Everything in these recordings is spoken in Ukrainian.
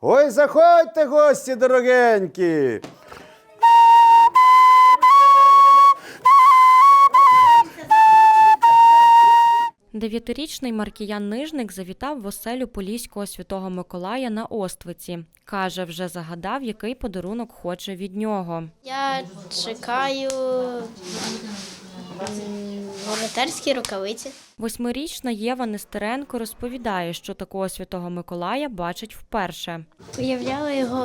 Ой, заходьте, гості дорогенькі. Дев'ятирічний Маркіян Нижник завітав в оселю Поліського святого Миколая на Оствиці. Каже, вже загадав, який подарунок хоче від нього. Я чекаю волонтерські рукавиці. Восьмирічна Єва Нестеренко розповідає, що такого святого Миколая бачить вперше. Уявляла його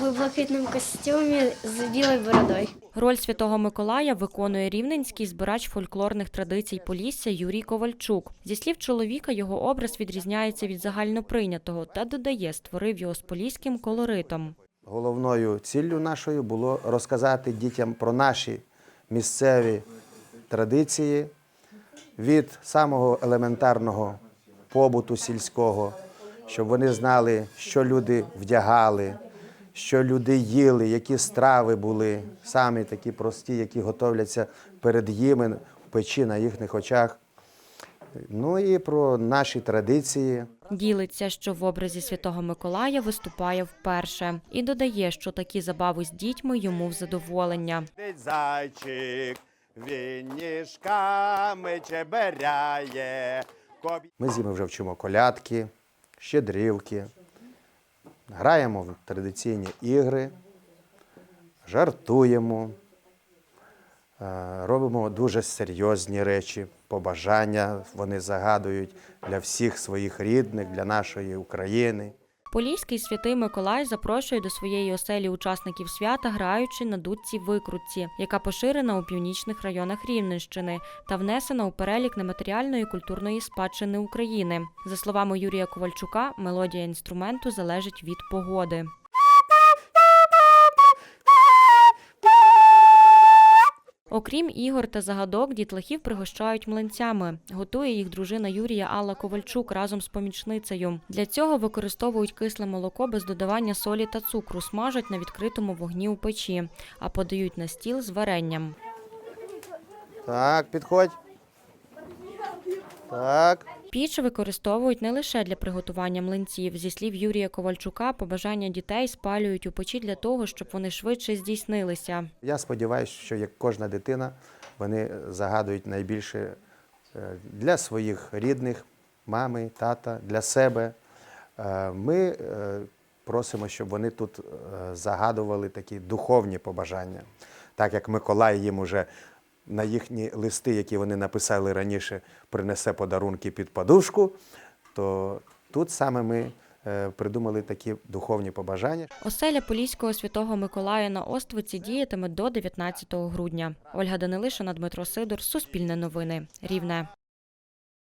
в блакитному костюмі з білою бородою. Роль святого Миколая виконує рівненський збирач фольклорних традицій Полісся Юрій Ковальчук. Зі слів чоловіка, його образ відрізняється від загальноприйнятого та додає, створив його з поліським колоритом. Головною ціллю нашою було розказати дітям про наші місцеві традиції від самого елементарного побуту сільського, щоб вони знали, що люди вдягали, що люди їли, які страви були, самі такі прості, які готовляться перед їми в печі на їхніх очах. Ну і про наші традиції. Ділиться, що в образі святого Миколая виступає вперше, і додає, що такі забави з дітьми йому в задоволення. Зайчик, він ніжками чеберяє. Ми з ними вже вчимо колядки, щедрівки, граємо в традиційні ігри, жартуємо, робимо дуже серйозні речі, побажання вони загадують для всіх своїх рідних, для нашої України. Поліський святий Миколай запрошує до своєї оселі учасників свята, граючи на дудці викрутці, яка поширена у північних районах Рівненщини та внесена у перелік нематеріальної культурної спадщини України. За словами Юрія Ковальчука, мелодія інструменту залежить від погоди. Окрім ігор та загадок, дітлахів пригощають млинцями. Готує їх дружина Юрія Алла Ковальчук разом з помічницею. Для цього використовують кисле молоко без додавання солі та цукру, смажать на відкритому вогні у печі, а подають на стіл з варенням. Так, підходь. Так. Піч використовують не лише для приготування млинців. Зі слів Юрія Ковальчука, побажання дітей спалюють у печі для того, щоб вони швидше здійснилися. Я сподіваюся, що як кожна дитина, вони загадують найбільше е, для своїх рідних, мами, тата, для себе. Е, Ми е, просимо, щоб вони тут загадували такі духовні побажання. Так як Миколай їм уже на їхні листи, які вони написали раніше, принесе подарунки під подушку, то тут саме ми е, придумали такі духовні побажання. Оселя Поліського святого Миколая на Оствиці діятиме до 19 грудня. Ольга Данилишина, Дмитро Сидор, Суспільне новини, Рівне.